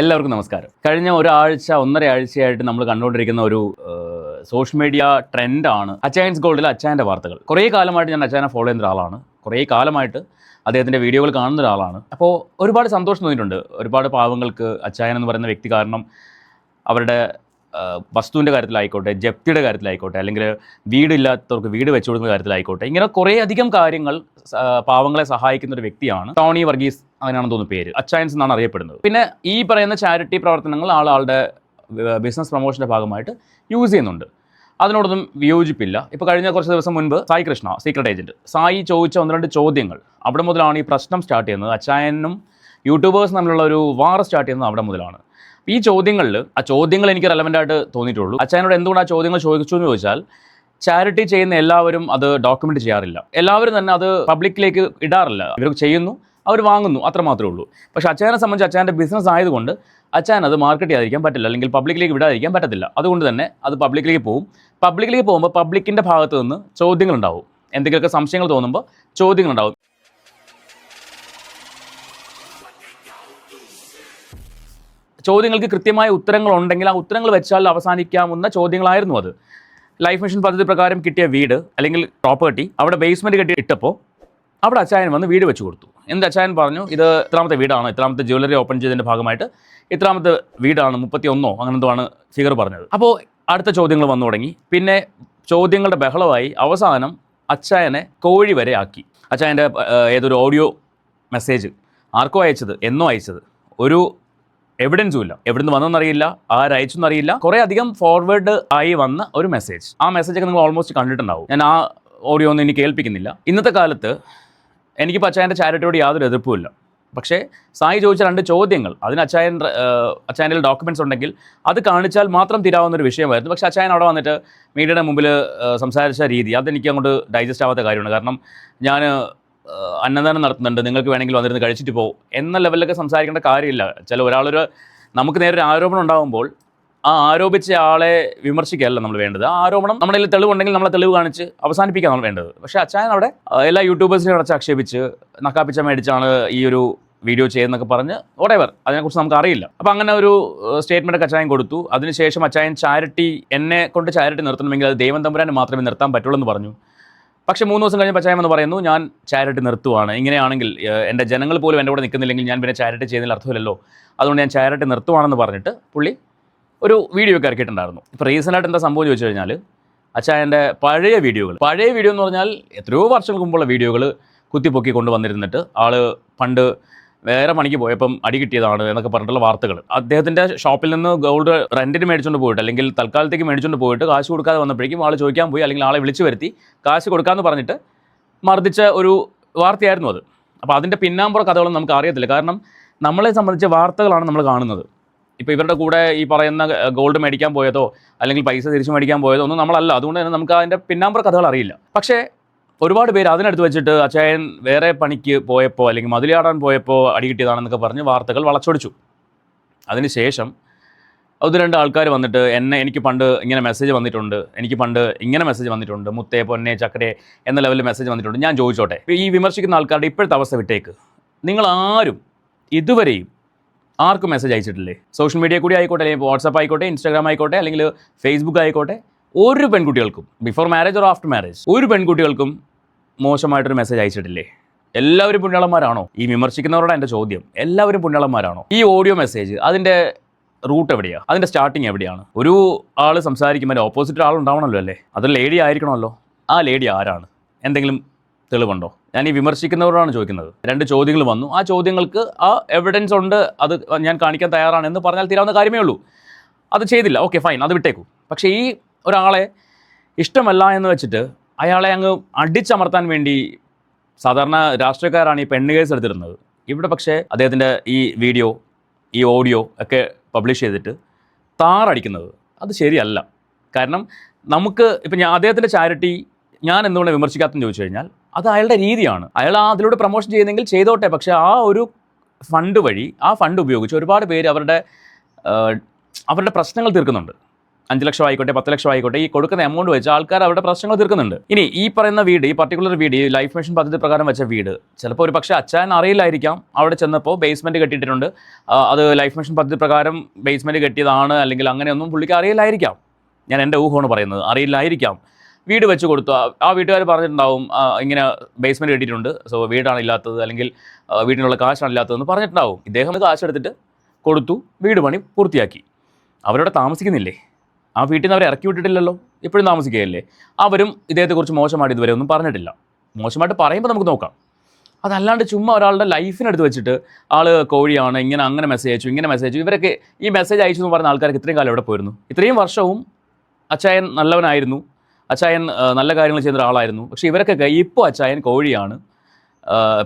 എല്ലാവർക്കും നമസ്കാരം. കഴിഞ്ഞ ഒരാഴ്ച ഒന്നര ആഴ്ചയായിട്ട് നമ്മൾ കണ്ടുകൊണ്ടിരിക്കുന്ന ഒരു സോഷ്യൽ മീഡിയ ട്രെൻഡാണ് അച്ചായൻസ് ഗോൾഡിലെ അച്ചായന്റെ വാർത്തകൾ. കുറേ കാലമായിട്ട് ഞാൻ അച്ചായനെ ഫോളോ ചെയ്യുന്ന ഒരാളാണ്. കുറേ കാലമായിട്ട് അദ്ദേഹത്തിന്റെ വീഡിയോകൾ കാണുന്ന ഒരാളാണ്. അപ്പോൾ ഒരുപാട് സന്തോഷം തോന്നിയിട്ടുണ്ട്. ഒരുപാട് പാവങ്ങൾക്ക് അച്ചായൻ എന്ന് പറയുന്ന വ്യക്തി കാരണം അവരുടെ വസ്തുവിന്റെ കാര്യത്തിലായിക്കോട്ടെ ജപ്തിയുടെ കാര്യത്തിലായിക്കോട്ടെ അല്ലെങ്കിൽ വീടില്ലാത്തവർക്ക് വീട് വെച്ചു കൊടുക്കുന്ന കാര്യത്തിലായിക്കോട്ടെ ഇങ്ങനെ കുറേ അധികം കാര്യങ്ങൾ പാവങ്ങളെ സഹായിക്കുന്ന ഒരു വ്യക്തിയാണ് ടോണി വർഗീസ് അങ്ങനെയാണെന്ന് തോന്നുന്നു പേര്. അച്ചായൻസ് എന്നാണ് അറിയപ്പെടുന്നത്. പിന്നെ ഈ പറയുന്ന ചാരിറ്റി പ്രവർത്തനങ്ങൾ ആളാളുടെ ബിസിനസ് പ്രൊമോഷന്റെ ഭാഗമായിട്ട് യൂസ് ചെയ്യുന്നുണ്ട്. അതിനോടൊന്നും വിയോജിപ്പില്ല. ഇപ്പോൾ കഴിഞ്ഞ കുറച്ച് ദിവസം മുൻപ് സായി കൃഷ്ണ സീക്രട്ട് ഏജന്റ് സായി ചോദിച്ച ഒന്ന് രണ്ട് ചോദ്യങ്ങൾ. അവിടെ മുതലാണ് ഈ പ്രശ്നം സ്റ്റാർട്ട് ചെയ്യുന്നത്. അച്ചായനും യൂട്യൂബേഴ്സ് തമ്മിലുള്ള ഒരു വാർ സ്റ്റാർട്ട് ചെയ്യുന്നത് അവിടെ മുതലാണ്. ഈ ചോദ്യങ്ങളിൽ ആ ചോദ്യങ്ങൾ എനിക്ക് റെലവന്റ് ആയിട്ട് തോന്നിയിട്ടുള്ളൂ. അച്ഛനോട് എന്തുകൊണ്ട് ആ ചോദ്യങ്ങൾ ചോദിച്ചു എന്ന് ചോദിച്ചാൽ ചാരിറ്റി ചെയ്യുന്ന എല്ലാവരും അത് ഡോക്യുമെന്റ് ചെയ്യാറില്ല. എല്ലാവരും തന്നെ അത് പബ്ലിക്കിലേക്ക് ഇടാറില്ല. ഇവർ ചെയ്യുന്നു അവർ വാങ്ങുന്നു അത്ര മാത്രമേ ഉള്ളൂ. പക്ഷെ അച്ഛനെ സംബന്ധിച്ച് അച്ഛന്റെ ബിസിനസ് ആയതുകൊണ്ട് അച്ഛൻ അത് മാർക്കറ്റ് ചെയ്യാതിരിക്കാൻ പറ്റില്ല അല്ലെങ്കിൽ പബ്ലിക്കിലേക്ക് വിടാതിരിക്കാൻ പറ്റത്തില്ല. അതുകൊണ്ട് തന്നെ അത് പബ്ലിക്കിലേക്ക് പോകും പബ്ലിക്കിലേക്ക് പോകുമ്പോൾ പബ്ലിക്കിന്റെ ഭാഗത്തു നിന്ന് ചോദ്യങ്ങളുണ്ടാവും. എന്തെങ്കിലുമൊക്കെ സംശയങ്ങൾ തോന്നുമ്പോൾ ചോദ്യങ്ങളുണ്ടാവും. ചോദ്യങ്ങൾക്ക് കൃത്യമായ ഉത്തരങ്ങൾ ഉണ്ടെങ്കിൽ ആ ഉത്തരങ്ങൾ വെച്ചാൽ അവസാനിക്കാവുന്ന ചോദ്യങ്ങളായിരുന്നു അത്. ലൈഫ് മിഷൻ പദ്ധതി പ്രകാരം കിട്ടിയ വീട് അല്ലെങ്കിൽ പ്രോപ്പർട്ടി അവിടെ ബേസ്മെന്റ് കെട്ടി ഇട്ടപ്പോൾ അവിടെ അച്ചായൻ വന്ന് വീട് വെച്ച് കൊടുത്തു. എന്ത് അച്ചായൻ പറഞ്ഞു? ഇത് ഇത്രാമത്തെ വീടാണ്. ഇത്രാമത്തെ ജ്വല്ലറി ഓപ്പൺ ചെയ്തതിന്റെ ഭാഗമായിട്ട് ഇത്രാമത്തെ വീടാണ്. മുപ്പത്തി ഒന്നോ അങ്ങനെ എന്തോ ആണ് ഫിഗർ പറഞ്ഞത്. അപ്പോൾ അടുത്ത ചോദ്യങ്ങൾ വന്നു തുടങ്ങി. പിന്നെ ചോദ്യങ്ങളുടെ ബഹളമായി അവസാനം അച്ചായനെ കോഴി വരെ ആക്കി. അച്ചായന്റെ ഏതൊരു ഓഡിയോ മെസ്സേജ് ആർക്കോ അയച്ചത്? എന്നോ അയച്ചത്? ഒരു എവിഡൻസും ഇല്ല എവിടുന്ന് വന്നെന്നറിയില്ല ആരയച്ചെന്നറിയില്ല കുറെ അധികം ഫോർവേഡ് ആയി വന്ന ഒരു മെസ്സേജ് ആ മെസ്സേജ് ഒക്കെ നിങ്ങൾ ഓൾമോസ്റ്റ് കണ്ടിട്ടുണ്ടാവും. ഞാൻ ആ ഓഡിയോ ഒന്നും ഇനി കേൾപ്പിക്കുന്നില്ല. ഇന്നത്തെ കാലത്ത് എനിക്ക് അച്ചായന്റെ ചാരിറ്റിയോട് യാതൊരു എതിർപ്പുമില്ല പക്ഷേ സായി ചോദിച്ച രണ്ട് ചോദ്യങ്ങൾ. അതിന് അച്ചായൻ അച്ചായനിൽ ഡോക്യുമെന്റ്സ് ഉണ്ടെങ്കിൽ അത് കാണിച്ചാൽ മാത്രം തീരാവുന്ന ഒരു വിഷയമായിരുന്നു. പക്ഷേ അച്ചായൻ അവിടെ വന്നിട്ട് മീഡിയയുടെ മുമ്പിൽ സംസാരിച്ച രീതി അതെനിക്ക് അങ്ങോട്ട് ഡൈജസ്റ്റ് ആവാത്ത കാര്യമാണ്. കാരണം ഞാൻ അന്നദാനം നടത്തുന്നുണ്ട്. നിങ്ങൾക്ക് വേണമെങ്കിൽ വന്നിരുന്ന് കഴിച്ചിട്ട് പോകും എന്ന ലെവലിലൊക്കെ സംസാരിക്കേണ്ട കാര്യമില്ല. ചില ഒരാളൊരു നമുക്ക് നേരെ ഒരു ആരോപണം ഉണ്ടാകുമ്പോൾ ആ ആരോപിച്ച ആളെ വിമർശിക്കുകയല്ല നമ്മൾ വേണ്ടത്. ആ ആരോപണം നമ്മുടെ കയ്യിൽ തെളിവുണ്ടെങ്കിൽ നമ്മളെ തെളിവ് കാണിച്ച് അവസാനിപ്പിക്കാൻ നമ്മൾ വേണ്ടത്. പക്ഷേ അച്ചായൻ അവിടെ എല്ലാ യൂട്യൂബേഴ്സിനെയും അടച്ച് ആക്ഷേപിച്ച് നക്കാപ്പിച്ച മേടിച്ചാണ് ഈ ഒരു വീഡിയോ ചെയ്യുന്നൊക്കെ പറഞ്ഞ് whatever അതിനെക്കുറിച്ച് നമുക്ക് അറിയില്ല. അപ്പം അങ്ങനെ ഒരു സ്റ്റേറ്റ്മെന്റ് ഒക്കെ അച്ചായൻ കൊടുത്തു. അതിനുശേഷം അച്ചായൻ ചാരിറ്റി എന്നെ കൊണ്ട് ചാരിറ്റി നിർത്തണമെങ്കിൽ അത് ദൈവം തമ്പുരാൻ മാത്രമേ നിർത്താൻ പറ്റുള്ളൂ എന്ന് പറഞ്ഞു. പക്ഷേ മൂന്ന് ദിവസം കഴിഞ്ഞ് പച്ചായം എന്ന് പറയുന്നു ഞാൻ ചാരിറ്റി നിർത്തുവാണ്. ഇങ്ങനെയാണെങ്കിൽ എന്റെ ജനങ്ങൾ പോലും എന്റെ കൂടെ നിൽക്കുന്നില്ലെങ്കിൽ ഞാൻ പിന്നെ ചാരിറ്റി ചെയ്യുന്നതിൽ അർത്ഥമില്ലല്ലോ. അതുകൊണ്ട് ഞാൻ ചാരിറ്റി നിർത്തുവാണെന്ന് പറഞ്ഞിട്ട് പുള്ളി ഒരു വീഡിയോ ഒക്കെ ഇറക്കിയിട്ടുണ്ടായിരുന്നു. ഇപ്പോൾ റീസെന്റായിട്ട് എന്താ സംഭവം ചോദിച്ചു കഴിഞ്ഞാൽ അച്ചായന്റെ പഴയ വീഡിയോകൾ. പഴയ വീഡിയോ എന്ന് പറഞ്ഞാൽ എത്രയോ വർഷങ്ങൾക്ക് മുമ്പുള്ള വീഡിയോകൾ കുത്തിപ്പൊക്കി കൊണ്ടുവന്നിരുന്നിട്ട് ആൾ പണ്ട് വേറെ പണിക്ക് പോയപ്പം അടി കിട്ടിയതാണ് എന്നൊക്കെ പറഞ്ഞിട്ടുള്ള വാർത്തകൾ. അദ്ദേഹത്തിന്റെ ഷോപ്പിൽ നിന്ന് ഗോൾഡ് റെന്റിന് മേടിച്ചുകൊണ്ട് പോയിട്ട് അല്ലെങ്കിൽ തൽക്കാലത്തേക്ക് മേടിച്ചുകൊണ്ട് പോയിട്ട് കാശ് കൊടുക്കാതെ വന്നപ്പോഴേക്കും ആൾ ചോദിക്കാൻ പോയി അല്ലെങ്കിൽ ആളെ വിളിച്ചു വരുത്തി കാശ് കൊടുക്കാമെന്ന് പറഞ്ഞിട്ട് മർദ്ദിച്ച ഒരു വാർത്തയായിരുന്നു അത്. അപ്പോൾ അതിന്റെ പിന്നാമ്പുറ കഥകളൊന്നും നമുക്ക് അറിയത്തില്ല. കാരണം നമ്മളെ സംബന്ധിച്ച വാർത്തകളാണ് നമ്മൾ കാണുന്നത്. ഇപ്പോൾ ഇവരുടെ കൂടെ ഈ പറയുന്ന ഗോൾഡ് മേടിക്കാൻ പോയതോ അല്ലെങ്കിൽ പൈസ തിരിച്ചു മേടിക്കാൻ പോയതോ ഒന്നും നമ്മളല്ല. അതുകൊണ്ട് തന്നെ നമുക്ക് അതിന്റെ പിന്നാമ്പുറ കഥകൾ അറിയില്ല. പക്ഷേ ഒരുപാട് പേര് അതിനടുത്ത് വെച്ചിട്ട് അച്ചായൻ വേറെ പണിക്ക് പോയപ്പോൾ അല്ലെങ്കിൽ മതിലാടാൻ പോയപ്പോൾ അടി കിട്ടിയതാണെന്നൊക്കെ പറഞ്ഞ് വാർത്തകൾ വളച്ചൊടിച്ചു. അതിനുശേഷം അത് രണ്ട് ആൾക്കാർ വന്നിട്ട് എന്നെ എനിക്ക് പണ്ട് ഇങ്ങനെ മെസ്സേജ് വന്നിട്ടുണ്ട് എനിക്ക് പണ്ട് ഇങ്ങനെ മെസ്സേജ് വന്നിട്ടുണ്ട് മുത്തേ പൊന്നെ ചക്കരെ എന്ന ലെവലിൽ മെസ്സേജ് വന്നിട്ടുണ്ട്. ഞാൻ ചോദിച്ചോട്ടെ ഈ വിമർശിക്കുന്ന ആൾക്കാരുടെ ഇപ്പോഴത്തെ അവസ്ഥ വിട്ടേക്ക്. നിങ്ങൾ ആരും ഇതുവരെയും ആർക്കും മെസ്സേജ് അയച്ചിട്ടില്ലേ? സോഷ്യൽ മീഡിയ കൂടി ആയിക്കോട്ടെ അല്ലെങ്കിൽ വാട്സപ്പ് ആയിക്കോട്ടെ ഇൻസ്റ്റാഗ്രാം ആയിക്കോട്ടെ അല്ലെങ്കിൽ ഫേസ്ബുക്ക് ആയിക്കോട്ടെ ഒരു പെൺകുട്ടികൾക്കും before marriage or after marriage ഒരു പെൺകുട്ടികൾക്കും മോശമായിട്ടൊരു മെസ്സേജ് അയച്ചിട്ടില്ലേ? എല്ലാവരും പുണ്യാളന്മാരാണോ? ഈ വിമർശിക്കുന്നവരോടാണ് എന്റെ ചോദ്യം. എല്ലാവരും പുണ്യാളന്മാരാണോ? ഈ ഓഡിയോ മെസ്സേജ് അതിന്റെ റൂട്ട് എവിടെയാണ് അതിന്റെ സ്റ്റാർട്ടിങ് എവിടെയാണ്? ഒരു ആൾ സംസാരിക്കുമ്പോൾ ഓപ്പോസിറ്റ് ആളുണ്ടാവണമല്ലോ അല്ലേ? അതൊരു ലേഡി ആയിരിക്കണമല്ലോ. ആ ലേഡി ആരാണ്? എന്തെങ്കിലും തെളിവുണ്ടോ? ഞാൻ ഈ വിമർശിക്കുന്നവരോടാണ് ചോദിക്കുന്നത്. രണ്ട് ചോദ്യങ്ങൾ വന്നു. ആ ചോദ്യങ്ങൾക്ക് ആ എവിഡൻസ് ഉണ്ട്. അത് ഞാൻ കാണിക്കാൻ തയ്യാറാണ് എന്ന് പറഞ്ഞാൽ തീരാവുന്ന കാര്യമേ ഉള്ളൂ. അത് ചെയ്തില്ല. ഓക്കെ ഫൈൻ അത് വിട്ടേക്കൂ. പക്ഷേ ഈ ഒരാളെ ഇഷ്ടമല്ല എന്ന് വെച്ചിട്ട് അയാളെ അങ്ങ് അടിച്ചമർത്താൻ വേണ്ടി സാധാരണ രാഷ്ട്രീയക്കാരാണ് ഈ പെണ്ണ് കേസ് എടുത്തിരുന്നത്. ഇവിടെ പക്ഷേ അദ്ദേഹത്തിന്റെ ഈ വീഡിയോ ഈ ഓഡിയോ ഒക്കെ പബ്ലിഷ് ചെയ്തിട്ട് താറടിക്കുന്നത് അത് ശരിയല്ല. കാരണം നമുക്ക് ഇപ്പം ഞാൻ അദ്ദേഹത്തിന്റെ ചാരിറ്റി ഞാൻ എന്തുകൊണ്ട് വിമർശിക്കാത്തെന്ന് ചോദിച്ചു കഴിഞ്ഞാൽ അത് അയാളുടെ രീതിയാണ്. അയാൾ അതിലൂടെ പ്രൊമോഷൻ ചെയ്യുന്നെങ്കിൽ ചെയ്തോട്ടെ. പക്ഷേ ആ ഒരു ഫണ്ട് വഴി ആ ഫണ്ട് ഉപയോഗിച്ച് ഒരുപാട് പേര് അവരുടെ അവരുടെ പ്രശ്നങ്ങൾ തീർക്കുന്നുണ്ട്. അഞ്ച് ലക്ഷം ആയിക്കോട്ടെ പത്ത് ലക്ഷം ആയിക്കോട്ടെ ഈ കൊടുക്കുന്ന എമൗണ്ട് വെച്ച് ആൾക്കാർ അവരുടെ പ്രശ്നങ്ങൾ തീർക്കുന്നുണ്ട്. ഇനി ഈ പറയുന്ന വീട് ഈ പർട്ടിക്കുലർ വീട് ഈ ലൈഫ് മിഷൻ പദ്ധതി പ്രകാരം വെച്ച വീട് ചിലപ്പോൾ ഒരു പക്ഷേ അച്ഛൻ അറിയില്ലായിരിക്കാം. അവിടെ ചെന്നപ്പോൾ ബേസ്മെന്റ് കെട്ടിയിട്ടുണ്ട് അത് ലൈഫ് മിഷൻ പദ്ധതി പ്രകാരം ബേസ്മെന്റ് കെട്ടിയതാണ് അല്ലെങ്കിൽ അങ്ങനെയൊന്നും പുള്ളിക്ക് അറിയില്ലായിരിക്കാം. ഞാൻ എന്റെ ഊഹമാണ് പറയുന്നത്. അറിയില്ലായിരിക്കാം. വീട് വെച്ച് കൊടുത്തു. ആ- വീട്ടുകാർ പറഞ്ഞിട്ടുണ്ടാവും ഇങ്ങനെ ബേസ്മെന്റ് കെട്ടിയിട്ടുണ്ട്. സോ വീടാണ് ഇല്ലാത്തത് അല്ലെങ്കിൽ വീടിനുള്ള കാശാണ് ഇല്ലാത്തതെന്ന് പറഞ്ഞിട്ടുണ്ടാവും. ഇദ്ദേഹം കാശെടുത്തിട്ട് കൊടുത്തു വീട് പണി പൂർത്തിയാക്കി. അവരവിടെ താമസിക്കുന്നില്ലേ? ആ വീട്ടിൽ നിന്ന് അവരെ ഇറക്കി വിട്ടിട്ടില്ലല്ലോ? ഇപ്പോഴും താമസിക്കുകയല്ലേ? അവരും ഇദ്ദേഹത്തെക്കുറിച്ച് മോശമായിട്ട് ഇതുവരെ ഒന്നും പറഞ്ഞിട്ടില്ല. മോശമായിട്ട് പറയുമ്പോൾ നമുക്ക് നോക്കാം. അതല്ലാണ്ട് ചുമ്മാ ഒരാളുടെ ലൈഫിനെടുത്ത് വെച്ചിട്ട് ആൾ കോഴിയാണ് ഇങ്ങനെ അങ്ങനെ മെസ്സേജ് അയച്ചു ഇങ്ങനെ മെസ്സേജ് അയച്ചു. ഇവരൊക്കെ ഈ മെസ്സേജ് അയച്ചു എന്ന് പറഞ്ഞ ആൾക്കാർക്ക് ഇത്രയും കാലം എവിടെ പോയിരുന്നു? ഇത്രയും വർഷവും അച്ചായൻ നല്ലവനായിരുന്നു. അച്ചായൻ നല്ല കാര്യങ്ങൾ ചെയ്യുന്ന ഒരാളായിരുന്നു. പക്ഷേ ഇവരൊക്കെ ഇപ്പോൾ അച്ചായൻ കോഴിയാണ്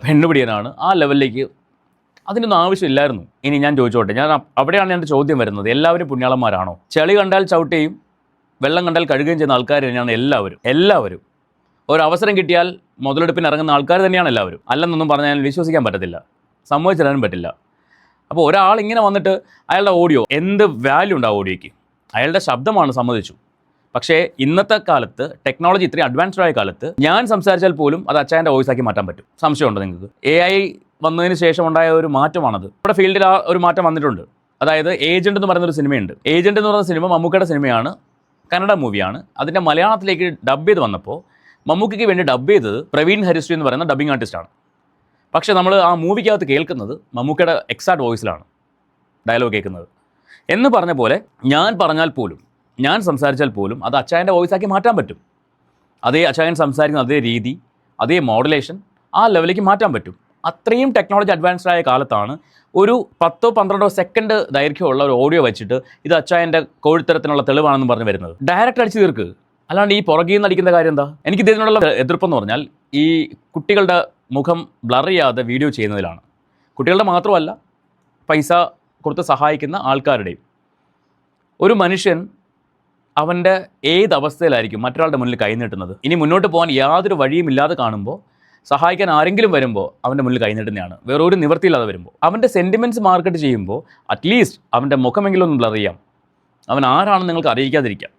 പെണ്ണുപിടിയനാണ്. ആ ലെവലിലേക്ക് അതിനൊന്നും ആവശ്യമില്ലായിരുന്നു. ഇനി ഞാൻ ചോദിച്ചോട്ടെ ഞാൻ അവിടെയാണ് എന്റെ ചോദ്യം വരുന്നത്. എല്ലാവരും പുണ്യാളന്മാരാണോ? ചെളി കണ്ടാൽ ചവിട്ടുകയും വെള്ളം കണ്ടാൽ കഴുകുകയും ചെയ്യുന്ന ആൾക്കാർ തന്നെയാണ് എല്ലാവരും. എല്ലാവരും. ഒരു അവസരം കിട്ടിയാൽ മുതലെടുപ്പിന് ഇറങ്ങുന്ന ആൾക്കാർ തന്നെയാണ് എല്ലാവരും. അല്ലെന്നൊന്നും പറഞ്ഞാൽ വിശ്വസിക്കാൻ പറ്റത്തില്ല. സമ്മതിച്ചിടാനും പറ്റില്ല. അപ്പോൾ ഒരാൾ ഇങ്ങനെ വന്നിട്ട് അയാളുടെ ഓഡിയോ എന്ത് വാല്യൂ ഉണ്ട് ആ ഓഡിയോയ്ക്ക്? അയാളുടെ ശബ്ദമാണ് സമ്മതിച്ചു. പക്ഷേ ഇന്നത്തെ കാലത്ത് ടെക്നോളജി ഇത്രയും അഡ്വാൻസ്ഡ് ആയ കാലത്ത് ഞാൻ സംസാരിച്ചാൽ പോലും അത് അച്ചായന്റെ വോയിസ് ആക്കി മാറ്റാൻ പറ്റും. സംശയമുണ്ടോ നിങ്ങൾക്ക്? എ ഐ വന്നതിന് ശേഷം ഉണ്ടായ ഒരു മാറ്റമാണത്. നമ്മുടെ ഫീൽഡിൽ ആ ഒരു മാറ്റം വന്നിട്ടുണ്ട്. അതായത് ഏജന്റ് എന്ന് പറയുന്ന ഒരു സിനിമയുണ്ട്. ഏജന്റ് എന്ന് പറയുന്ന സിനിമ മമ്മൂക്കയുടെ സിനിമയാണ്. കന്നഡ മൂവിയാണ്. അതിന്റെ മലയാളത്തിലേക്ക് ഡബ് ചെയ്ത് വന്നപ്പോൾ മമ്മൂക്കയ്ക്ക് വേണ്ടി ഡബ് ചെയ്തത് പ്രവീൺ ഹരിശ്രീ എന്ന് പറയുന്ന ഡബ്ബിംഗ് ആർട്ടിസ്റ്റാണ് പക്ഷേ നമ്മൾ ആ മൂവിക്കകത്ത് കേൾക്കുന്നത് മമ്മൂക്കയുടെ എക്സാക്ട് വോയിസിലാണ് ഡയലോഗ് കേൾക്കുന്നത്. എന്ന് പറഞ്ഞ പോലെ ഞാൻ പറഞ്ഞാൽ പോലും ഞാൻ സംസാരിച്ചാൽ പോലും അത് അച്ചായന്റെ വോയിസാക്കി മാറ്റാൻ പറ്റും. അതേ അച്ചായൻ സംസാരിക്കുന്ന അതേ രീതി അതേ മോഡുലേഷൻ ആ ലെവലിലേക്ക് മാറ്റാൻ പറ്റും. അത്രയും ടെക്നോളജി അഡ്വാൻസ്ഡ് ആയ കാലത്താണ് ഒരു പത്തോ പന്ത്രണ്ടോ സെക്കൻഡ് ദൈർഘ്യമുള്ള ഒരു ഓഡിയോ വെച്ചിട്ട് ഇത് അച്ചായന്റെ കോഴിത്തരത്തിനുള്ള തെളിവാണെന്ന് പറഞ്ഞ് വരുന്നത്. ഡയറക്റ്റ് അടിച്ചു തീർക്ക്. അല്ലാണ്ട് ഈ പുറകിൽ നിന്ന് അടിക്കുന്ന കാര്യം എന്താ? എനിക്ക് ഇതിനുള്ള എതിർപ്പെന്ന് പറഞ്ഞാൽ ഈ കുട്ടികളുടെ മുഖം ബ്ലർ ചെയ്യാതെ വീഡിയോ ചെയ്യുന്നതിലാണ്. കുട്ടികളുടെ മാത്രമല്ല പൈസ കൊടുത്ത് സഹായിക്കുന്ന ആൾക്കാരുടെയും. ഒരു മനുഷ്യൻ അവന്റെ ഏത് അവസ്ഥയിലായിരിക്കും മറ്റൊരാളുടെ മുന്നിൽ കൈനീട്ടുന്നത് ഇനി മുന്നോട്ട് പോകാൻ യാതൊരു വഴിയും ഇല്ലാതെ കാണുമ്പോൾ സഹായിക്കാൻ ആരെങ്കിലും വരുമ്പോൾ അവന്റെ മുന്നിൽ കൈനീട്ടുന്നതാണ് വേറൊരു നിവൃത്തിയില്ലാതെ വരുമ്പോൾ അവന്റെ സെന്റിമെന്റ്സ് മാർക്കറ്റ് ചെയ്യുമ്പോൾ അറ്റ്ലീസ്റ്റ് അവന്റെ മുഖമെങ്കിലും ഒന്ന് ബ്ലർ ചെയ്യാം. അവൻ ആരാണെന്ന് നിങ്ങൾക്ക് അറിയിക്കാതിരിക്കാം.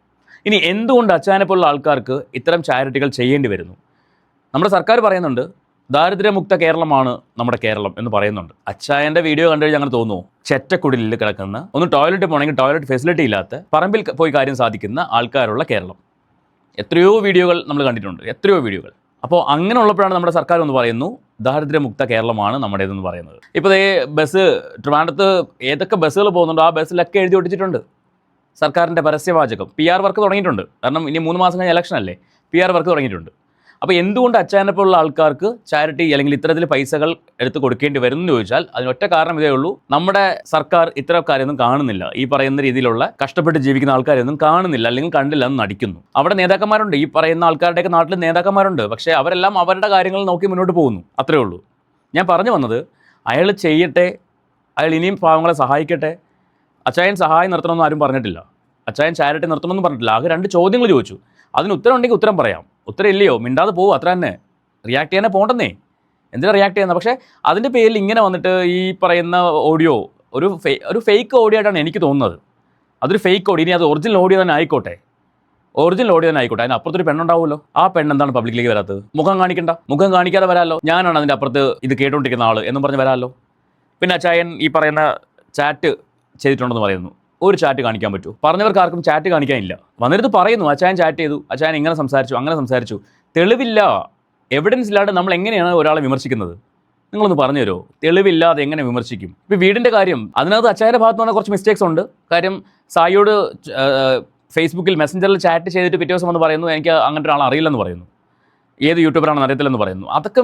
ഇനി എന്തുകൊണ്ട് അച്ചാനെപ്പോലുള്ള ആൾക്കാർക്ക് ഇത്തരം ചാരിറ്റികൾ ചെയ്യേണ്ടി വരുന്നു? നമ്മുടെ സർക്കാർ പറയുന്നുണ്ട് ദാരിദ്ര്യമുക്ത കേരളമാണ് നമ്മുടെ കേരളം എന്ന് പറയുന്നുണ്ട്. അച്ചായന്റെ വീഡിയോ കണ്ടു കഴിഞ്ഞാൽ അങ്ങനെ തോന്നുന്നു ചെറ്റക്കുടിലിൽ കിടക്കുന്ന ഒന്ന് ടോയ്ലറ്റ് പോകണമെങ്കിൽ ടോയ്ലറ്റ് ഫെസിലിറ്റി ഇല്ലാത്ത പറമ്പിൽ പോയി കാര്യം സാധിക്കുന്ന ആൾക്കാരുള്ള കേരളം. എത്രയോ വീഡിയോകൾ നമ്മൾ കണ്ടിട്ടുണ്ട് എത്രയോ വീഡിയോകൾ അപ്പോൾ അങ്ങനെ ഉള്ളപ്പോഴാണ് നമ്മുടെ സർക്കാർ എന്ന് പറയുന്നു ദാരിദ്ര്യമുക്ത കേരളമാണ് നമ്മുടേതെന്ന് പറയുന്നത്. ഇപ്പോൾ ഈ ബസ് ട്രിവാൻഡത്ത് ഏതൊക്കെ ബസ്സുകൾ പോകുന്നുണ്ടോ ആ ബസ്സിലൊക്കെ എഴുതി ഒട്ടിച്ചിട്ടുണ്ട്. സർക്കാരിന്റെ പരസ്യവാചകം. പി ആർ വർക്ക് തുടങ്ങിയിട്ടുണ്ട്. കാരണം ഇനി മൂന്ന് മാസം കഴിഞ്ഞ ഇലക്ഷൻ അല്ലേ? പി ആർ വർക്ക് തുടങ്ങിയിട്ടുണ്ട്. അപ്പോൾ എന്തുകൊണ്ട് അച്ചായനെ പോലുള്ള ആൾക്കാർക്ക് ചാരിറ്റി അല്ലെങ്കിൽ ഇത്തരത്തിൽ പൈസകൾ എടുത്ത് കൊടുക്കേണ്ടി വരും എന്ന് ചോദിച്ചാൽ അതിനൊറ്റ കാരണം ഇതേ ഉള്ളൂ. നമ്മുടെ സർക്കാർ ഇത്തരം കാര്യമൊന്നും കാണുന്നില്ല. ഈ പറയുന്ന രീതിയിലുള്ള കഷ്ടപ്പെട്ട് ജീവിക്കുന്ന ആൾക്കാരെയൊന്നും കാണുന്നില്ല അല്ലെങ്കിൽ കണ്ടില്ല എന്ന് നടിക്കുന്നു. അവിടെ നേതാക്കന്മാരുണ്ട്. ഈ പറയുന്ന ആൾക്കാരുടെയൊക്കെ നാട്ടിൽ നേതാക്കന്മാരുണ്ട്. പക്ഷേ അവരെല്ലാം അവരുടെ കാര്യങ്ങൾ നോക്കി മുന്നോട്ട് പോകുന്നു. അത്രേ ഉള്ളൂ. ഞാൻ പറഞ്ഞു വന്നത് അയാൾ ചെയ്യട്ടെ അയാൾ ഇനിയും പാവങ്ങളെ സഹായിക്കട്ടെ. അച്ചായൻ സഹായം നിർത്തണമെന്ന് ആരും പറഞ്ഞിട്ടില്ല. അച്ചായൻ ചാരിറ്റി നിർത്തണമെന്ന് പറഞ്ഞിട്ടില്ല. ആകെ രണ്ട് ചോദ്യങ്ങൾ ചോദിച്ചു. അതിന് ഉത്തരം ഉണ്ടെങ്കിൽ ഉത്തരം പറയാം. ഉത്തരം ഇല്ലയോ മിണ്ടാതെ പോകും അത്ര തന്നെ. റിയാക്ട് ചെയ്യാനേ പോകണ്ടെന്നേ. എന്തിനാണ് റിയാക്ട് ചെയ്യുന്നത് പക്ഷേ അതിന്റെ പേരിൽ ഇങ്ങനെ വന്നിട്ട് ഈ പറയുന്ന ഓഡിയോ ഒരു ഫേ ഒരു ഫേക്ക് ഓഡിയോ ആയിട്ടാണ് എനിക്ക് തോന്നുന്നത്. അതൊരു ഫേക്ക് ഓഡിയോ ഇനി അത് ഒറിജിനൽ ഓഡിയോ തന്നെ ആയിക്കോട്ടെ. ഒറിജിനൽ ഓഡിയോ തന്നെ ആയിക്കോട്ടെ. അതിന് അപ്പുറത്തൊരു പെണ്ണുണ്ടാവുമല്ലോ. ആ പെണ്ണെന്താണ് പബ്ലിക്കിലേക്ക് വരാത്തത്? മുഖം കാണിക്കണ്ട. മുഖം കാണിക്കാതെ വരാമല്ലോ ഞാനാണ് അതിന്റെ അപ്പുറത്ത് ഇത് കേട്ടുകൊണ്ടിരിക്കുന്ന ആൾ എന്നും പറഞ്ഞ് വരാമല്ലോ പിന്നെ അച്ചായൻ ഈ പറയുന്ന ചാറ്റ് ചെയ്തിട്ടുണ്ടെന്ന് പറയുന്നു. ഒരു ചാറ്റ് കാണിക്കാൻ പറ്റൂ. പറഞ്ഞവർക്ക് ആർക്കും ചാറ്റ് കാണിക്കാനില്ല. വന്നിരുന്ന് പറയുന്നു അച്ചായൻ ചാറ്റ് ചെയ്തു അച്ചായൻ ഇങ്ങനെ സംസാരിച്ചു അങ്ങനെ സംസാരിച്ചു. തെളിവില്ല. എവിഡൻസ് ഇല്ലാതെ നമ്മൾ എങ്ങനെയാണ് ഒരാളെ വിമർശിക്കുന്നത്? നിങ്ങളൊന്ന് പറഞ്ഞു തരുമോ? തെളിവില്ലാതെ എങ്ങനെ വിമർശിക്കും? ഇപ്പോൾ വീടിന്റെ കാര്യം അതിനകത്ത് അച്ചായന്റെ ഭാഗത്ത് നിന്ന് കുറച്ച് മിസ്റ്റേക്സ് ഉണ്ട്. കാര്യം സായിയോട് ഫേസ്ബുക്കിൽ മെസ്സഞ്ചറിൽ ചാറ്റ് ചെയ്തിട്ട് പിറ്റേ ദിവസം വന്ന് പറയുന്നു എനിക്ക് അങ്ങനത്തെ ഒരാൾ അറിയില്ലെന്ന് പറയുന്നു. ഏത് യൂട്യൂബറാണെന്ന് അറിയത്തില്ലെന്ന് പറയുന്നു. അതൊക്കെ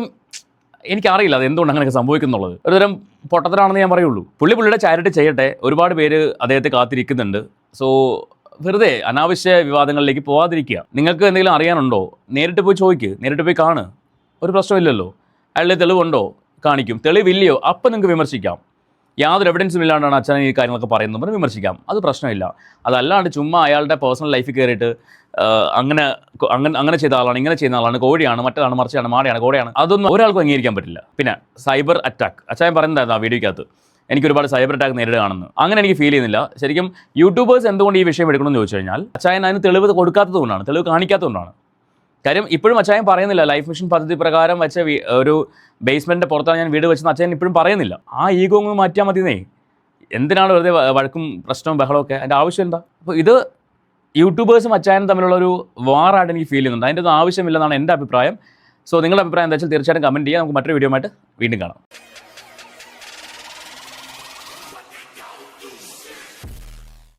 എനിക്കറിയില്ല അത് എന്തുകൊണ്ട് അങ്ങനെയൊക്കെ സംഭവിക്കുന്നുള്ളത്. ഒരുതരം പൊട്ടത്തരാണെന്ന് ഞാൻ പറയുള്ളൂ. പുള്ളി പുള്ളിയുടെ ചാരിറ്റി ചെയ്യട്ടെ ഒരുപാട് പേര് അദ്ദേഹത്തെ കാത്തിരിക്കുന്നുണ്ട്. സോ വെറുതെ അനാവശ്യ വിവാദങ്ങളിലേക്ക് പോവാതിരിക്കുക. നിങ്ങൾക്ക് എന്തെങ്കിലും അറിയാനുണ്ടോ? നേരിട്ട് പോയി ചോദിക്ക് നേരിട്ട് പോയി കാണ്. ഒരു പ്രശ്നമില്ലല്ലോ. അയാളുടെ തെളിവുണ്ടോ? കാണിക്കും. തെളിവില്ലയോ? അപ്പം നിങ്ങൾക്ക് വിമർശിക്കാം. യാതൊരു എവിഡൻസും ഇല്ലാണ്ടാണ് അച്ഛൻ ഈ കാര്യങ്ങളൊക്കെ പറയുന്നത്. വിമർശിക്കാം. അത് പ്രശ്നമില്ല. അതല്ലാണ്ട് ചുമ്മാ അയാളുടെ പേഴ്സണൽ ലൈഫിൽ കയറിയിട്ട് അങ്ങനെ അങ്ങനെ അങ്ങനെ ചെയ്ത ആളാണ് ഇങ്ങനെ ചെയ്യുന്ന ആളാണ് കോഴിയാണ് മറ്റേതാണ് മറിച്ചാണ് മാടയാണ് കോടയാണ് അതൊന്നും ഒരാൾക്കും അംഗീകരിക്കാൻ പറ്റില്ല. പിന്നെ സൈബർ അറ്റാക്ക്. അച്ചായൻ പറയുന്നതായിരുന്നു ആ വീഡിയോക്കകത്ത് എനിക്ക് ഒരുപാട് സൈബർ അറ്റാക്ക് നേരിടുകയാണെന്ന്. അങ്ങനെ എനിക്ക് ഫീൽ ചെയ്യുന്നില്ല. ശരിക്കും യൂട്യൂബേഴ്സ് എന്തുകൊണ്ട് ഈ വിഷയം എടുക്കണമെന്ന് ചോദിച്ചു കഴിഞ്ഞാൽ അച്ചായൻ അതിന് തെളിവ് കൊടുക്കാത്തതുകൊണ്ടാണ് തെളിവ് കാണിക്കാത്തതുകൊണ്ടാണ് കാര്യം ഇപ്പോഴും അച്ചായൻ പറയുന്നില്ല ലൈഫ് മിഷൻ പദ്ധതി പ്രകാരം വെച്ച ഒരു ബേസ്മെന്റിന്റെ പുറത്താണ് ഞാൻ വീട് വെച്ചെന്ന് അച്ചായൻ ഇപ്പോഴും പറയുന്നില്ല. ആ ഈഗോ ഒന്ന് മാറ്റിയാൽ മതിയെന്നേ. എന്തിനാണ് വെറുതെ വഴക്കും പ്രശ്നവും ബഹളമൊക്കെ അതിന്റെ ആവശ്യം എന്താ? അപ്പോൾ ഇത് യൂട്യൂബേഴ്സും അച്ചായനും തമ്മിലുള്ള ഒരു വാറായിട്ട് എനിക്ക് ഫീൽ ചെയ്യുന്നുണ്ട്. അതിന്റെ ഒന്നും ആവശ്യമില്ലെന്നാണ് എന്റെ അഭിപ്രായം. സോ നിങ്ങളുടെ അഭിപ്രായം എന്താ വെച്ചാൽ തീർച്ചയായിട്ടും കമന്റ് ചെയ്യുക. നമുക്ക് മറ്റൊരു വീഡിയോ ആയിട്ട് വീണ്ടും കാണാം.